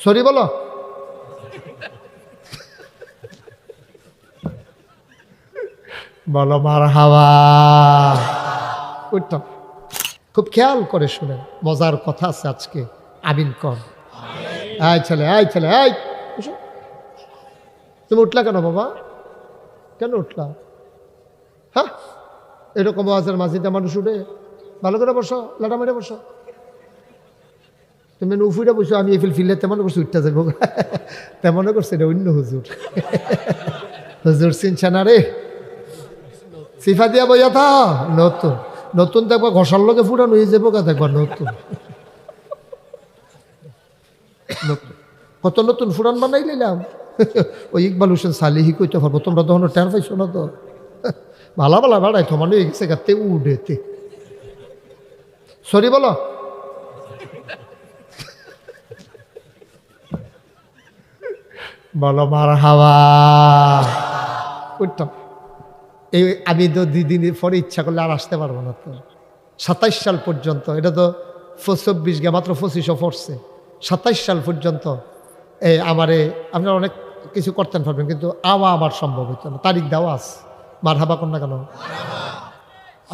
Sorry বলো। বলো মার হাওয়া খুব খেয়াল করে শুনেন, মজার কথা আছে আজকে, আমিন কর আয় ছেলে আয় ছেলে আয়। তুমি উঠলা কেন বাবা? কেন উঠলা? হ্যাঁ? এরকম আওয়াজের মাঝিতে মানুষ উঠে। ভালো করে বসো লাটা মেরে বসো। তুমি উফুরে বসো আমি এফিল ফিলে তেমন করছি, উঠতে যাব তেমনও করছে রে অন্য হুজুর। হুজুর চিনছে না রে? সিফা দিয়া বইয়া থা, নতুন। নতুন দেখবা ঘষার লগে ফুটানো হয়ে যাব কা দেখবা নতুন। নতুন। কত নতুন ফুরান বানাই নিলাম ওই ইকবাল হোসেন সালিহি কইতে পারব, তোমরা তখন টের পাইছো না তো? ভালা ভালা বাড়াই তো মানে গেছে গাতে উডেতে সরি বলো। বলো মার হাওয়া উঠতাম এই আমি তো দুই দিনের পরে ইচ্ছা করলে আর আসতে পারব না তো। সাতাইশ সাল পর্যন্ত, এটা তো চব্বিশ গে মাত্র পঁচিশও পড়ছে। সাতাইশ সাল পর্যন্ত এই আমারে, আপনারা অনেক কিছু করতেন পারবেন কিন্তু আওয়া আমার সম্ভব হইতো না। তারিখ দেওয়া আছে। মার হাবা কর না কেন?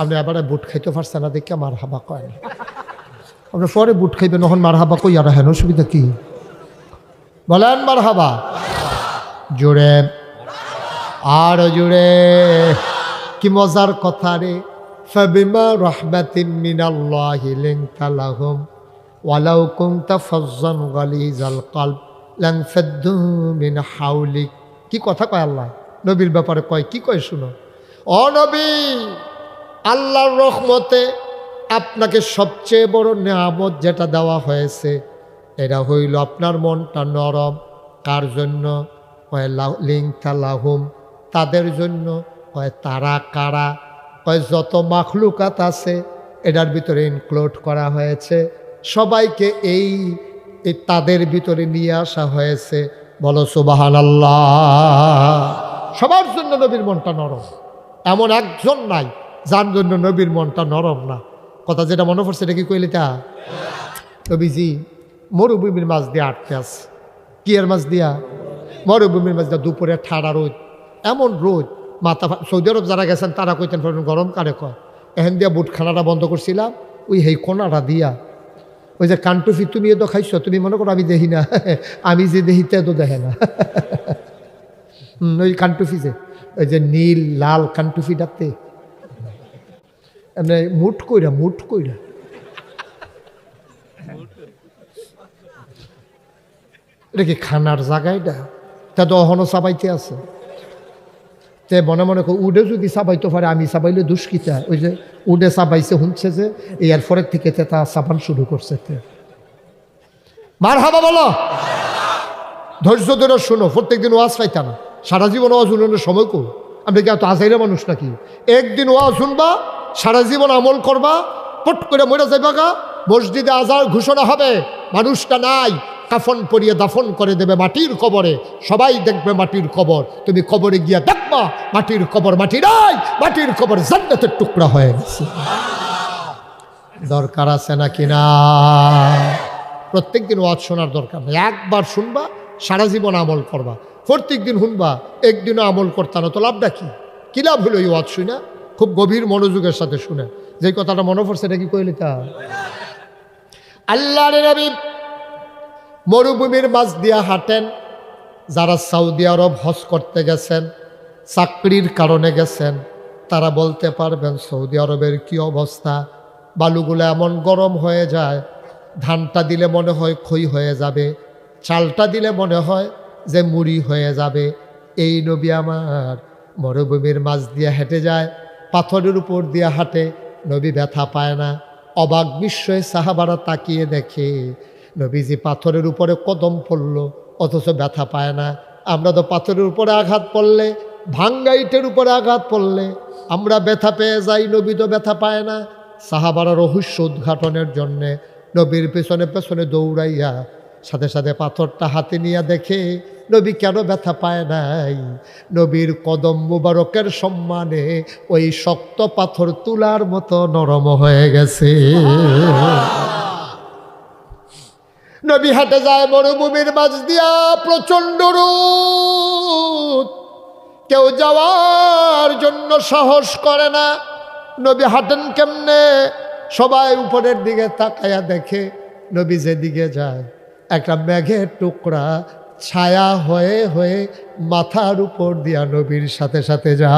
আপনি এবারে বুট খাইতে পারছেন না, দেখে মার হাবা কয়। না আপনি পরে বুট খাইবেন তখন মার হাবা কই আর হেন অসুবিধা কি? বলেন মার হাবা জোরে আর জুড়ে। কি মজার কথা রে। ফাবিমা রহমাতিম মিনাল্লাহি লিনতা লাহুম, ওয়ালাউ কুনতা ফাজ্জান গালিজাল কলব, লান ফাদ্দু মিন হাওলিক কি কথা কয় আল্লাহ? নবীর ব্যাপারে কয়, কি কয় শুনো? ও নবী, আল্লাহর রহমতে আপনাকে সবচেয়ে বড় নিয়ামত যেটা দেওয়া হয়েছে এটা হইল আপনার মনটা নরম। কার জন্য? কয় লিঙ্কা লাহুম। তাদের জন্য? কয় তারা কারা? কয় যত মাখলুকাত আছে, এটার ভিতরে ইনক্লুড করা হয়েছে। সবাইকে এই তাদের ভিতরে নিয়ে আসা হয়েছে। বলো সুবাহান সবার জন্য নবীর মনটা নরম। এমন একজন নাই, যার জন্য নবীর মনটা নরম না। কথা যেটা মনে পড়ছে, এটা কি কইলে তা? নবীজি মরুভূমির মাছ দিয়ে আটতে আছে। এর মাছ দিয়া? মরুভূমির মাছ দিয়া দুপুরে ঠাড়া রোদ। এমন রোদ, মাথা সৌদি আরব যারা গেছেন, তারা কইতেন গরম কারে কয়? এহেন দিয়া বুটখানাটা বন্ধ করছিলাম, ওই হেই কোনাটা দিয়া। ওই যে কানটুফি তুমি তো খাইছো, তুমি মনে করো আমি দেখি না, আমি যে দেখি তো দেখে না। ওই কানটুফি যে, ওই যে নীল, লাল কানটুফিটাতে এমনি মুঠ কইরা মুঠ কইরা। এটা কি খানার জায়গা এটা? তা তো অহনো চাবাইতে আছে। তে মনে মনে কর, উডে যদি চাবাইতে পারে, আমি চাবাইলে দুষ্কিতা ওই যে উডে চাবাইছে, শুনছে যে এরপরের থেকে তে তা চাবান শুরু করছে তে। মার হাবা বলো। ধৈর্য ধরে শোনো, প্রত্যেকদিন ওয়াজ পাইতা না। সারা জীবন ওয়াজ শুনানোর সময় কো আমরা কি এত আজাইরা মানুষ নাকি? একদিন ওয়াজ শুনবা, সারা জীবন আমল করবা পট করে মরে যাইবা গা। মসজিদে আজার ঘোষণা হবে, মানুষটা নাই। কাফন পরিয়ে দাফন করে দেবে মাটির কবরে। সবাই দেখবে মাটির কবর। তুমি কবরে গিয়া দেখবা, মাটির কবর মাটি নাই, মাটির কবর জান্নাতের টুকরা হয়ে গেছে। দরকার আছে নাকি না? প্রত্যেক দিন ওয়াজ শোনার দরকার নেই। একবার শুনবা, সারা জীবন আমল করবা। প্রত্যেক দিন শুনবা, একদিনও আমল করতা না। তো লাভটা কি? কি লাভ হলো এই ওয়াজ শুনে খুব গভীর মনোযোগের সাথে শুনে। যে কথাটা মনে পড়ছে, এটা কি কইলি তা আল্লাহ নবী মরুভূমির মাছ দিয়া হাঁটেন, যারা সৌদি আরব হজ করতে গেছেন, চাকরির কারণে গেছেন, তারা বলতে পারবেন, সৌদি আরবের কি অবস্থা? বালুগুলো এমন গরম হয়ে যায়, ধানটা দিলে মনে হয় ক্ষয় হয়ে যাবে, চালটা দিলে মনে হয় যে মুড়ি হয়ে যাবে। এই নবী আমার মরুভূমির মাছ দিয়ে হেঁটে যায়, পাথরের উপর দিয়ে হাঁটে, নবী ব্যথা পায় না, অবাক বিস্ময়ে সাহাবারা তাকিয়ে দেখে নবীজি পাথরের উপরে কদম পড়ল, অথচ ব্যথা পায় না। আমরা তো পাথরের উপরে আঘাত পড়লে, ভাঙ্গা ইটের উপরে আঘাত পড়লে, আমরা ব্যথা পেয়ে যাই, নবী তো ব্যথা পায় না। সাহাবারা রহস্য উদ্ঘাটনের জন্যে নবীর পেছনে পেছনে দৌড়াইয়া সাথে সাথে পাথরটা হাতে নিয়ে দেখে, নবী কেন ব্যথা পায় নাই? নবীর কদম মুবারকের সম্মানে ওই শক্ত পাথর তুলার মতো নরম হয়ে গেছে। নবী হাঁটে যায় মরুভূমির মাঝ দিয়া প্রচণ্ড রোদ। কেউ যাওয়ার জন্য সাহস করে না। নবী হাঁটেন কেমনে? সবাই উপরের দিকে তাকায়া দেখে নবী যেদিকে যায়, একটা মেঘের টুকরা ছায়া হয়ে হয়ে মাথার উপর দিয়া নবীর সাথে সাথে যা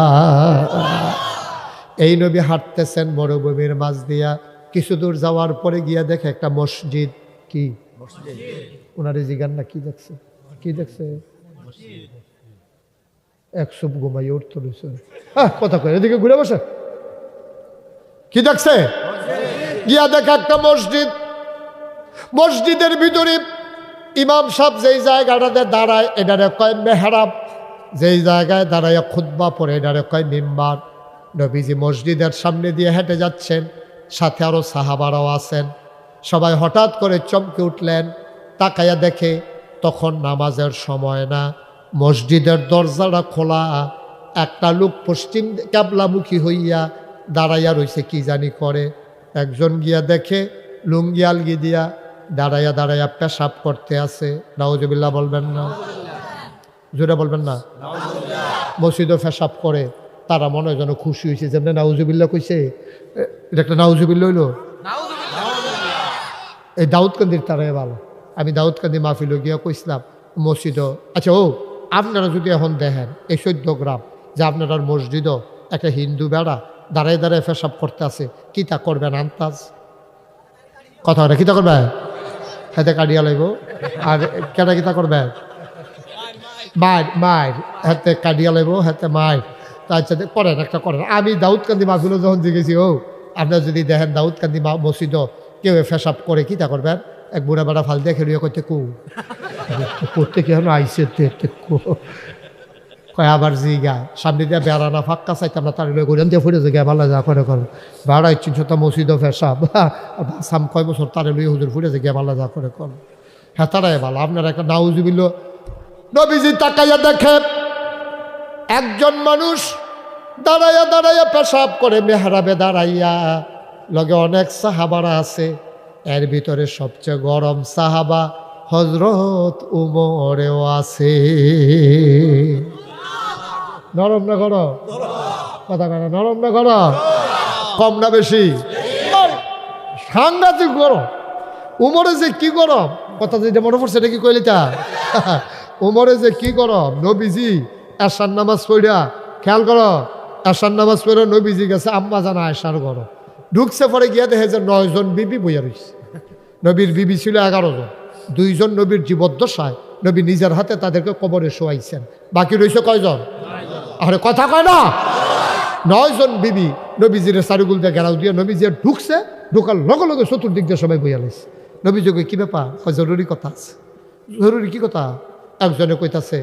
এই নবী হাঁটতেছেন মরুভূমির মাঝ দিয়া। কিছু দূর যাওয়ার পরে গিয়া দেখে একটা মসজিদ। কি? ওনারে জিগান না, কি দেখছে? কি দেখছে? এক সুপ ঘুমাই উঠতে রয়েছে হ্যাঁ কথা কয়, এদিকে ঘুরে বসে। কি দেখছে? গিয়া দেখে একটা মসজিদ। মসজিদের ভিতরে ইমাম সাহেব যেই জায়গাটাতে দাঁড়ায়, এটারে কয় মেহরাব। যেই জায়গায় দাঁড়ায় খুদ্া পরে এটারে কয় মিম্বার। নবীজি মসজিদের সামনে দিয়ে হেঁটে যাচ্ছেন, সাথে আরও সাহাবারাও আছেন। সবাই হঠাৎ করে চমকে উঠলেন তাকাইয়া দেখে তখন নামাজের সময় না, মসজিদের দরজাটা খোলা, একটা লোক পশ্চিম ক্যাবলামুখী হইয়া দাঁড়াইয়া রইছে, কি জানি করে। একজন গিয়া দেখে লুঙ্গি আলগি দিয়া দাঁড়াইয়া দাঁড়াইয়া পেশাব করতে আছে। নাউজবিল্লা বলবেন না? জোরে বলবেন না? মসজিদও পেশাব করে, তারা মনে যেন খুশি হয়েছে যেমন নাউজুবিল্লা কইছে এটা একটা নাউজুবিল্লা হইল। এই দাউদকান্দির তারাই ভালো। আমি দাউদকান্দি মাহফিল গিয়া কইসলাম মসজিদও। আচ্ছা ও, আপনারা যদি এখন দেখেন, এই চোদ্দ গ্রাম যে আপনার মসজিদও, একটা হিন্দু বেড়া দাঁড়ায় দাঁড়ায় পেশাব করতে আছে, কি তা করবেন আন্তাজ? কথা বলে কিতা করবে হাতে কাটিয়া লাগব আর কেটা কিতা করবে মায়ের মায়ের, হাতে কাটিয়া লাগব হাতে মায়ের। তো আচ্ছা করেন, একটা করেন। আমি দাউদকান্দি মাহফিলও যখন জিজ্ঞেসি ও, আপনার যদি দেখেন দাউদকান্দি মসজিদও কেউ ফেসাব করে কিতা করবেন এক বুড়া বেড়া ফাল দিয়ে খেলিয়ে করতে কু। করতে কি হলো আইসে কু। কয় আবার জিগা, সামনে দিয়ে বেড়ানা ফাঁকা চাইতাম না, তার ঘুরেন দিয়ে ফুটে জিগা, ভালো যা করে করে। বেড়া ইচ্ছিন সত্য মসজিদ ফেসাব সাম কয় বছর তারে লুই হুজুর ফুটে জিগা, ভালো যা করে কর। হ্যাঁ তারাই ভালো, আপনার একটা নাউজুবিল নবীজি তাকাইয়া দেখে, একজন মানুষ দাঁড়াইয়া দাঁড়াইয়া পেশাব করে মেহরাবে দাঁড়াইয়া। লগে অনেক সাহাবারা আছে। এর ভিতরে সবচেয়ে গরম সাহাবা হজরত উমরেও আছে। নরম না গরম? কথা কেন নরম না গরম? কম না বেশি? সাংঘাতিক গরম। উমরে যে কি গরম? কথা যেটা মনে পড়ছে, এটা কি কইলি তা? উমরে যে কি গরম? নবীজি এসার নামাজ পড়া। খেয়াল করো এসার নামাজ পড়া নবীজি গেছে আম্মা জানা এসার গরম। ঢুকছে পরে গিয়া দেখে যে নয়জন বিবি বইয়া রয়েছে নবীর বিবি ছিল এগারো জন। দুইজন নবীর জীবদ্দশায় নবী নিজের হাতে তাদেরকে কবরে শোয়াইছেন। বাকি রয়েছে কয়জন? আরে কথা কয় না। নয়জন বিবি নবীজির সারিগুল দিয়ে গেরাও দিয়ে নবীজি ঢুকছে, ঢুকার লগে লগে চতুর্দিক দিয়ে সবাই বইয়া লাইছে। নবীযোগে কি ব্যাপার? কয়, জরুরি কথা আছে? জরুরি কি কথা? একজনে কইতাছে,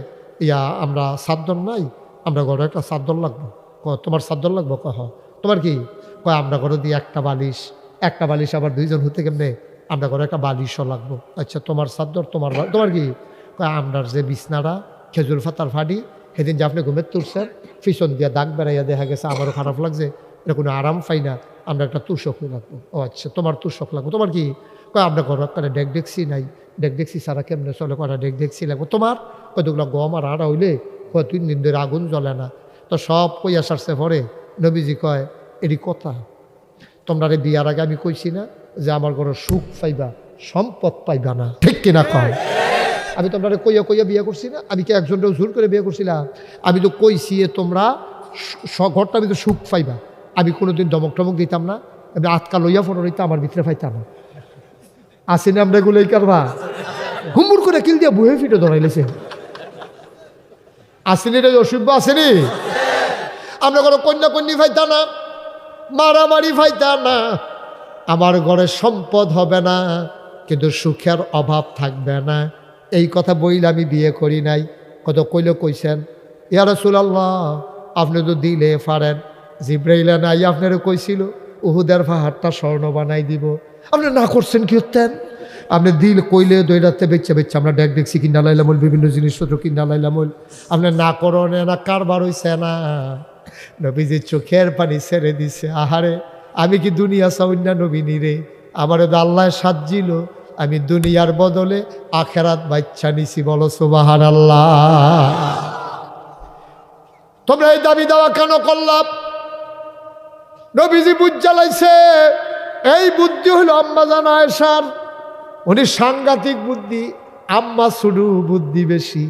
ইয়া, আমরা সাতজন নাই, আমরা ঘরে একটা সাতজন লাগবো। তোমার সাতজন লাগবো? কহ তোমার কি? কয়, আমরা ঘরে দিয়ে একটা বালিশ। একটা বালিশ আবার দুইজন হতে কেমনে? আমরা ঘরে একটা বালিশও লাগবো। আচ্ছা তোমার সাদ্দর তোমার তোমার কি? কয়, আমরার যে বিছনাটা, খেজুর ফাতার ফাড়ি, সেদিন যে আপনি ঘুমের তুলছেন, পিছন দিয়ে দাগ বেড়াইয়া দেখা গেছে, আমারও খারাপ লাগছে, এটা কোনো আরাম পাই না, আমরা একটা তুষক লাগবো ও আচ্ছা তোমার তুষক লাগবো, তোমার কি? কয়, আমরা ঘর একটা ডেক ডেকসি নাই, ডেক ডেকসি সারা কেমনে চলে? করা ডেক ডেকসি লাগবো। তোমার? কতগুলো গম আর আড়া হইলে, কয়, তিন দিন ধরে আগুন জ্বলে না। তো সব কইয়া সারছে পরে? নবীজি কয় এটি কথা। তোমরা রে বিয়ার আগে আমি কইছি না যে আমার ঘরে সুখ পাইবা, সম্পদ পাইবা না। ঠিক কিনা কয় আমি তোমরা কইয়া কইয়া বিয়ে করছি না। আমি কি একজনটা জোর করে বিয়ে করছিলাম? আমি তো কইছি তোমরা ঘরটা আমি তো সুখ পাইবা। আমি কোনোদিন দমক টমক দিতাম না। আমি আটকা লইয়া ফোন রইতে আমার ভিতরে পাইতাম না আসিনি আমরা এগুলো এই কারবা? হুমুর করে কিল দিয়া বুহে ফিটে ধরাইলেছে। আসেনি রে অসুব্য আসেনি আমরা কোনো কন্যা কন্যি ফাইতা না। মারামারি ফাইতা না। আমার ঘরে সম্পদ হবে না, কিন্তু সুখের অভাব থাকবে না। এই কথা বইলে আমি বিয়ে করি নাই। কত কইলে কইছেন, ইয়া রাসূলুল্লাহ, আপনি তো দিলে পারেন জিব্রাইলা নাই আপনারও কইছিল, উহুদের পাহাড়টা স্বর্ণ বানাই দিব। আপনি না করছেন কি হতেন? আপনি দিল কইলে দইরাতে বেচ্চা বেচ্চা আমরা ডেক দেখছি কিনা লাইলাম বিভিন্ন জিনিসপত্র কিনা লাইলাম আপনি না করনে না কারবার হইছে না। নবীজি চোখের পানি ছেড়ে দিছে। আহারে, আমি কি দুনিয়া চাউন্যা নবীনী রে? আমার তো আল্লাহ সাজিল আমি দুনিয়ার বদলে আখেরাত বাচ্চা নিছি বলো সুবাহান আল্লাহ তোমরা এই দাবি দাওয়া কেন করলাম? নবীজি বুঝ জ্বালাইছে, এই বুদ্ধি হলো আম্মা জানা এসার উনি সাংঘাতিক বুদ্ধি, আম্মা শুরু বুদ্ধি বেশি।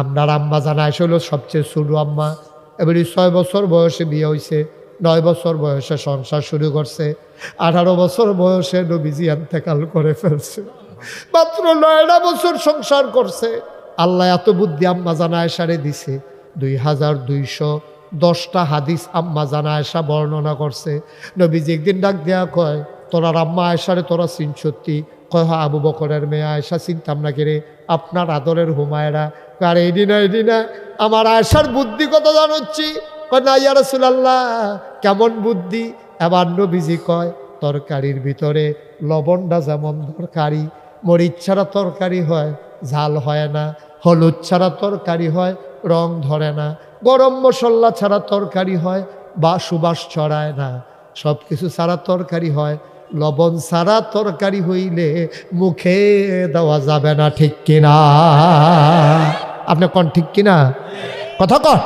আপনার আম্মা জানা হলো সবচেয়ে শুরু আম্মা। এবারে ছয় বছর বয়সে বিয়ে হয়েছে নয় বছর বয়সে সংসার শুরু করছে, আঠারো বছর বয়সে নবীজি এন্তেকাল করে ফেলছে। মাত্র নয়টা বছর সংসার করছে। আল্লাহ এত বুদ্ধি আম্মা জানা এসারে দিছে। দুই হাজার দুইশো দশটা হাদিস আম্মা জানা আয়সা বর্ণনা করছে। নবীজি একদিন ডাক দেয়া কয় তোরা আম্মা আয়সারে তোরা চিন সত্যি কয় হ্যাঁ আবু বকরের মেয়ে আয়সা চিনতাম না কেরে আপনার আদরের হুমায়রা আর এডি না না আমার আয়সার বুদ্ধি কত জানাচ্ছি? কেমন বুদ্ধি? এবার নবীজি কয়, তরকারির ভিতরে লবণটা যেমন তরকারি মরিচ ছাড়া তরকারি হয়, ঝাল হয় না, হলুদ ছাড়া তরকারি হয়, রং ধরে না, গরম মশলা ছাড়া তরকারি হয় বা সুবাস ছড়ায় না সব কিছু ছাড়া তরকারি হয় লবণ ছাড়া তরকারি হইলে মুখে দেওয়া যাবে না, ঠিক কিনা? আপনি কন ঠিক কিনা? কথা কন।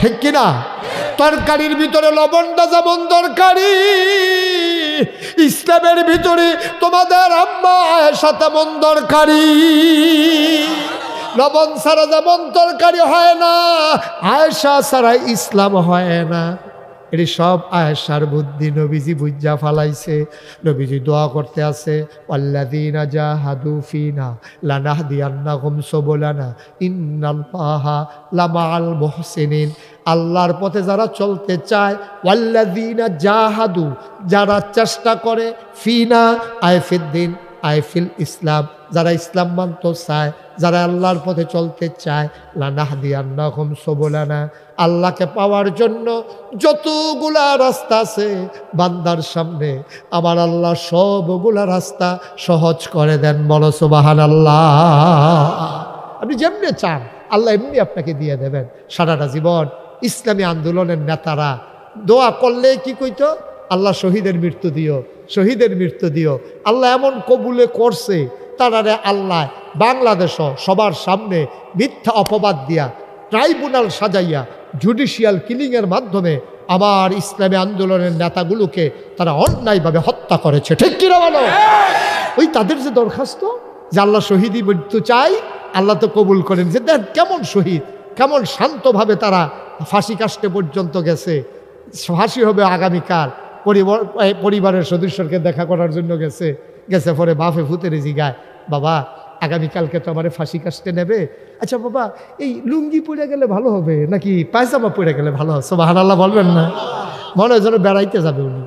ঠিক কিনা? তরকারির ভিতরে লবণটা যেমন তরকারি ইসলামের ভিতরে তোমাদের আম্মা তেমন দরকারি। লবণ ছাড়া যেমন তরকারি হয় না, আয়েশা ছাড়া ইসলাম হয় না। এটি সব আয়েশার বুদ্ধি। নবীজি বুঝা ফালাইছে। নবীজি দোয়া করতে আছে আল্লাদিনা যা হাদু ফিনা লানাহ দিয়ান্না হুম সবলানা, ইন্নাল্লাহা লামাল মুহসিনিন আল্লাহর পথে যারা চলতে চায় ওয়াল্লাদিনা জাহাদু, যারা চেষ্টা করে, ফিনা আয়ফিদ্দিন আইফিল ইসলাম, যারা ইসলাম মানতে চায় যারা আল্লাহর পথে চলতে চায় লানাহদিয়ান্না হোম সবলানা। আল্লাহকে পাওয়ার জন্য যতগুলা রাস্তা আছে, বান্দার সামনে আমার আল্লাহ সবগুলা রাস্তা সহজ করে দেন। বলো সুবাহান আল্লাহ আপনি যেমনি চান, আল্লাহ এমনি আপনাকে দিয়ে দেবেন। সারাটা জীবন ইসলামী আন্দোলনের নেতারা দোয়া করলে কি কইতো? আল্লাহ শহীদের মৃত্যু দিও, শহীদের মৃত্যু দিও। আল্লাহ এমন কবুলে করছে তারারে আল্লাহ বাংলাদেশ সবার সামনে মিথ্যা অপবাদ দিয়া ট্রাইব্যুনাল সাজাইয়া জুডিশিয়াল কিলিংয়ের মাধ্যমে আমার ইসলামী আন্দোলনের নেতাগুলোকে তারা অন্যায়ভাবে হত্যা করেছে। ঠিক কিনা বলো? ওই তাদের যে দরখাস্ত যে আল্লাহ শহীদই মৃত্যু চাই আল্লাহ তো কবুল করেন যে দেখ কেমন শহীদ কেমন শান্তভাবে তারা ফাঁসি কাস্টে পর্যন্ত গেছে ফাঁসি হবে আগামীকাল পরিবার পরিবারের সদস্যকে দেখা করার জন্য গেছে। গেছে পরে বাফে ফুতের জিগায় বাবা আগামীকালকে তো আমার ফাঁসি কাস্টে নেবে। আচ্ছা বাবা, এই লুঙ্গি পরে গেলে ভালো হবে নাকি পায়জামা পরে গেলে ভালো হবে? সোবাহান আল্লাহ বলবেন না। মনে হয় যেন বেড়াইতে যাবে উনি।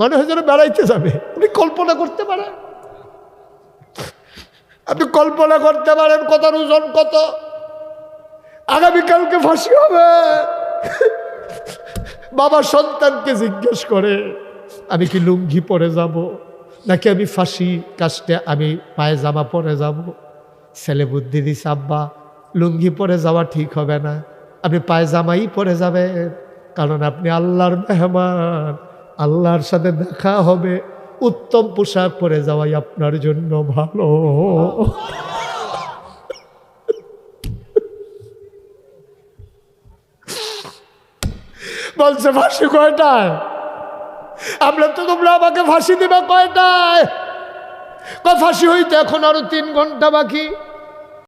মনে হয় যেন বেড়াইতে যাবে। উনি কল্পনা করতে পারেন আপনি কল্পনা করতে পারেন কথার ওজন কত। আগামীকালকে ফাঁসি হবে। বাবা সন্তানকে জিজ্ঞেস করে, আমি কি লুঙ্গি পরে যাব? নাকি আমি ফাঁসি কাস্টে আমি পায়ে পায়জামা পরে যাব? ছেলে বুদ্ধি দিস আব্বা, লুঙ্গি পরে যাওয়া ঠিক হবে না। আপনি পায়জামাই পরে যাবেন, কারণ আপনি আল্লাহর মেহমান। আল্লাহর সাথে দেখা হবে। উত্তম পোশাক পরে যাওয়াই আপনার জন্য ভালো। বলছে, ফাঁসি কয়টায়? আমরা তো তোমরা আমাকে ফাঁসি দিবে কয়টায়? কয় ফাঁসি হইতে এখন আরও তিন ঘণ্টা বাকি?